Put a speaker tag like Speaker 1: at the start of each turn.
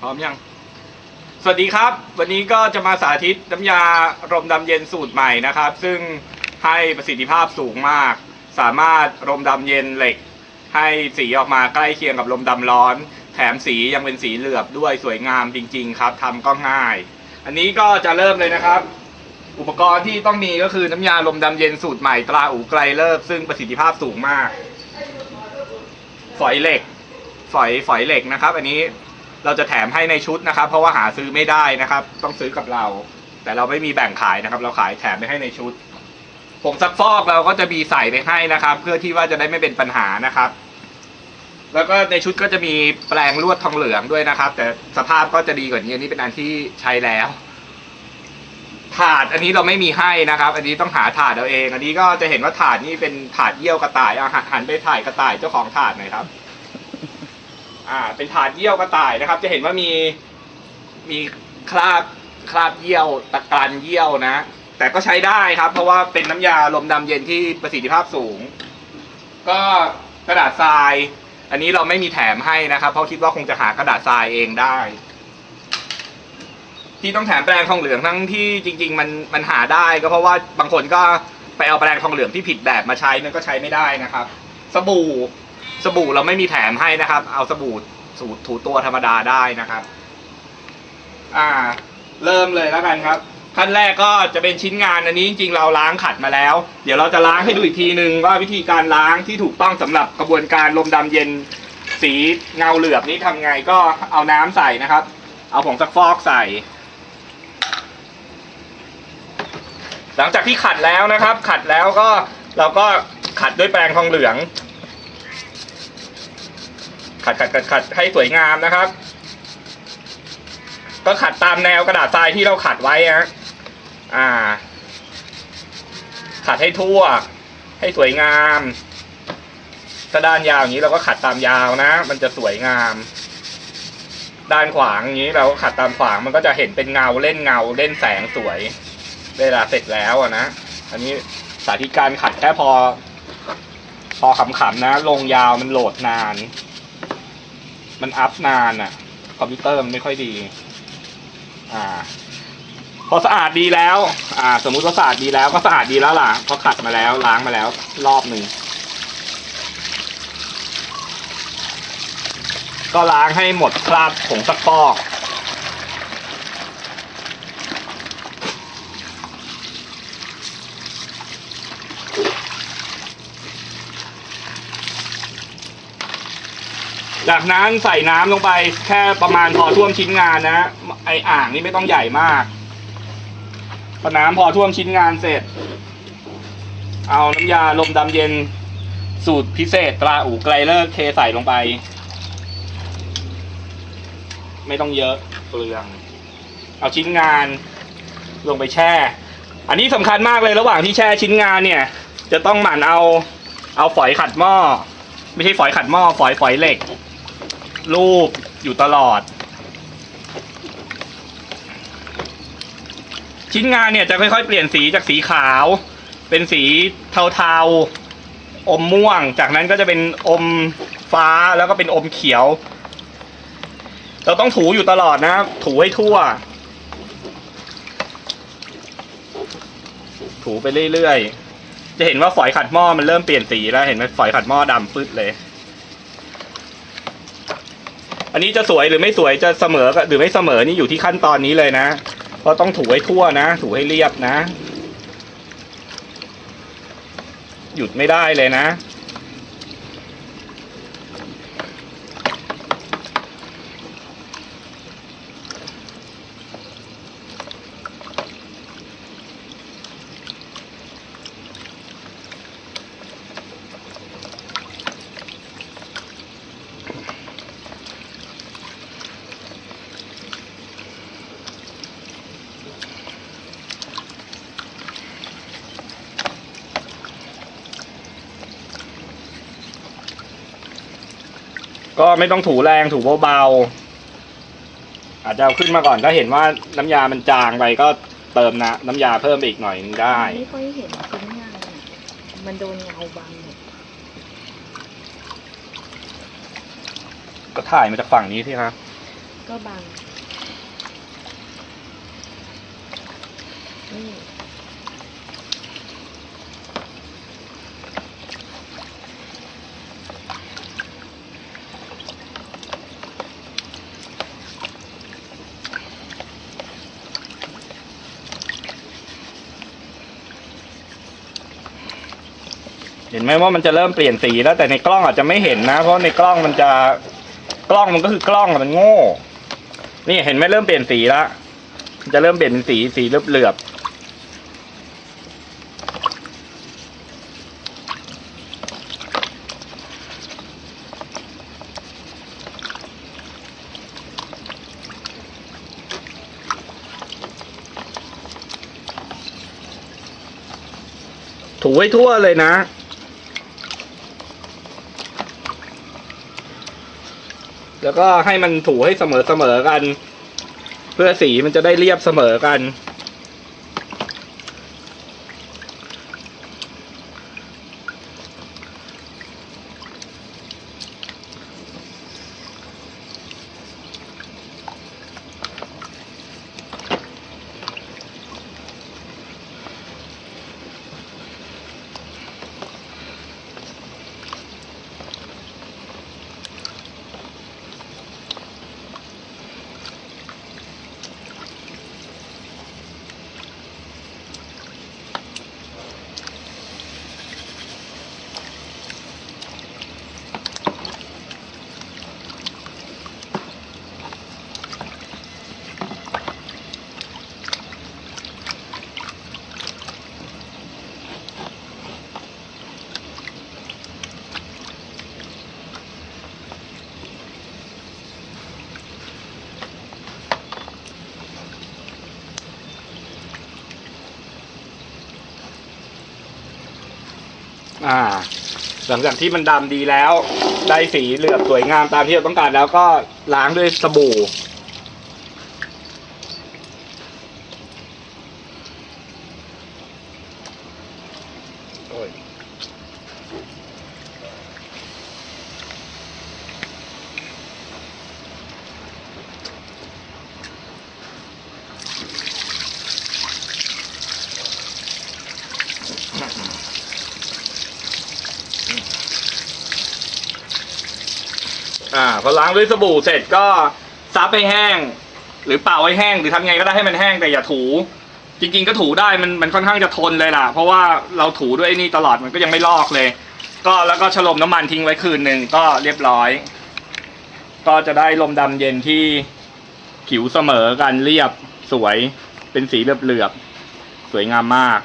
Speaker 1: พร้อมยัง สวัสดีครับ วันนี้ก็จะมาสาธิตน้ำยารมดำเย็นสูตรใหม่นะครับ ซึ่งให้ประสิทธิภาพสูงมาก สามารถรมดำเย็นเหล็ก ให้สีออกมาใกล้เคียงกับลมดำร้อน แถมสียังเป็นสีเหลือบด้วยสวยงามจริง ๆ ครับทำก็ง่าย อันนี้ก็จะเริ่มเลยนะครับ อุปกรณ์ที่ต้องมีก็คือน้ำยาลมดำเย็นสูตรใหม่ตราอูไกลเลิกซึ่งประสิทธิภาพสูงมาก ฝอยเหล็ก ฝอยฝอยเหล็กนะครับ อันนี้ เราจะแถมให้ในชุดนะครับ เพราะว่าหาซื้อไม่ได้นะครับ ต้องซื้อกับเรา แต่เราไม่มีแบ่งขายนะครับ เราขายแถมไปให้ในชุดผงซักฟอกเราก็จะมีใส่ไปให้นะครับ เพื่อที่ว่าจะได้ไม่เป็นปัญหานะครับ แล้วก็ในชุดก็จะมีแปลงลวดทองเหลืองด้วยนะครับ แต่สภาพก็จะดีกว่านี้อันนี้เป็นอันที่ใช้แล้ว ถาดอันนี้เราไม่มีให้นะครับ อันนี้ต้องหาถาดเอาเอง อันนี้ก็จะเห็นว่าถาดนี่เป็นถาดเยี่ยวกระต่ายอาหันไปถ่ายกระต่ายเจ้าของถาดหน่อยครับ อ่า เป็นถาดเยี่ยวกระต่ายนะครับ จะเห็นว่ามีมีคราบคราบเยี่ยวตะกรันเยี่ยวนะ แต่ก็ใช้ได้ครับ เพราะว่าเป็นน้ำยาลมดำเย็นที่ประสิทธิภาพสูง ก็กระดาษทราย อันนี้เราไม่มีแถมให้นะครับ เพราะคิดว่าคงจะหากระดาษทรายเองได้ ที่ต้องแถมแปรงทองเหลืองทั้งที่จริง ๆ มันมันหาได้ก็เพราะว่าบางคนก็ไปเอาแปรงทองเหลืองที่ผิดแบบมาใช้นั่นก็ใช้ไม่ได้นะครับ สบู่ สบู่เราไม่มีแถมให้นะครับ เอาสบู่สูตรถูตัวธรรมดาได้นะครับ อ่า เริ่มเลยแล้วกันครับ ขั้นแรกก็จะเป็นชิ้นงานอันนี้จริงๆเราล้างขัดมาแล้ว เดี๋ยวเราจะล้างให้ดูอีกทีนึงว่าวิธีการล้างที่ถูกต้องสำหรับกระบวนการลมดำเย็นสีเงาเหลือบนี้ทำไงก็เอาน้ำใส่นะครับ เอาผงซักฟอกใส่ หลังจากที่ขัดแล้วนะครับ ขัดแล้วก็เราก็ขัดด้วยแปรงทองเหลือง ขัดขัดขัดขัดให้สวยงามนะครับ ก็ขัดตามแนวกระดาษทรายที่เราขัดไว้ฮะอ่า ขัดให้ทั่ว ให้สวยงามถ้าด้านยาวอย่างนี้เราก็ขัดตามยาวนะ มันจะสวยงาม ด้านขวางอย่างนี้เราก็ขัดตามขวางมันก็จะเห็นเป็นเงาเล่นเงาเล่นแสงสวย เวลาเสร็จแล้วนะอันนี้สาธิตการขัดแค่พอ พอขำๆนะ ลงยาวมันโหลดนาน มันอัพนานอะคอมพิวเตอร์มันไม่ค่อยดี อ่า พอสะอาดดีแล้ว อ่า สมมุติว่าสะอาดดีแล้วก็สะอาดดีแล้วล่ะเพราะขัดมาแล้วล้างมาแล้ว รอบหนึ่งก็ล้างให้หมดคราบผงซักฟอก จากนั้นใส่น้ำลงไปแค่ประมาณพอท่วมชิ้นงานนะ ไออ่างนี่ไม่ต้องใหญ่มากพอน้ำพอท่วมชิ้นงานเสร็จ เอาน้ำยาลมดำเย็นสูตรพิเศษตราอู่ไกลเลิกเทใส่ลงไป ไม่ต้องเยอะเปลือง เอาชิ้นงานลงไปแช่ อันนี้สำคัญมากเลยระหว่างที่แช่ชิ้นงานเนี่ย จะต้องหมั่นเอาเอาฝอยขัดหม้อ ไม่ใช่ฝอยขัดหม้อฝอยฝอยเหล็ก รูปอยู่ตลอด ชิ้นงานเนี่ยจะค่อยๆ เปลี่ยนสีจากสีขาว เป็นสีเทาๆ อมม่วง จากนั้นก็จะเป็นอมฟ้าแล้วก็เป็นอมเขียว เราต้องถูอยู่ตลอดนะ ถูให้ทั่ว ถูไปเรื่อยๆ จะเห็นว่าฝอยขัดหม้อมันเริ่มเปลี่ยนสีแล้ว เห็นไหมฝอยขัดหม้อดำปึ๊ดเลย อันนี้จะสวยหรือไม่สวยจะเสมอกหรือไม่เสมอนี่อยู่ที่ขั้นตอนนี้เลยนะเพราะต้องถูให้ทั่วนะ ถูให้เรียบนะ หยุดไม่ได้เลยนะ ก็ไม่ต้องถูแรงถูเบาๆอาจจะเอาขึ้นมาก่อนถ้าเห็นว่าน้ำยามันจางไปก็เติมนะน้ำยาเพิ่มไปอีกหน่อยนึงได้
Speaker 2: ไม่ค่อยเห็นชิ้นงานอะมันโดนเงาบังหมด
Speaker 1: ก็ถ่ายมาจากฝั่งนี้สิครับ
Speaker 2: กก็บางนี่
Speaker 1: เห็นไหมว่ามันจะเริ่มเปลี่ยนสีแล้วแต่ในกล้องอาจจะไม่เห็นนะ เพราะในกล้องมันจะกล้องมันก็คือกล้องมันโง่ นี่เห็นไหมเริ่มเปลี่ยนสีแล้วจะเริ่มเปลี่ยนเป็นสีสีเหลือบเลือบถูให้ทั่วเลยนะ แล้วก็ให้มันถูให้เสมอๆกัน เพื่อสีมันจะได้เรียบเสมอกัน อ่า หลังจากที่มันดำดีแล้ว ได้สีเหลือบสวยงามตามที่เราต้องการแล้วก็ล้างด้วยสบู่ อ่าพอล้างด้วยสบู่เสร็จก็ซับให้แห้ง หรือเป่าให้แห้งหรือทำไงก็ได้ให้มันแห้งแต่อย่าถู จริง ๆ ก็ถูได้มันมันค่อนข้างจะทนเลยล่ะ เพราะว่าเราถูด้วยนี่ตลอดมันก็ยังไม่ลอกเลย ก็แล้วก็ฉลมน้ำมันทิ้งไว้คืนหนึ่งก็เรียบร้อย ก็จะได้ลมดำเย็นที่ผิวเสมอกันเรียบสวยเป็นสีเหลือบๆสวยงามมาก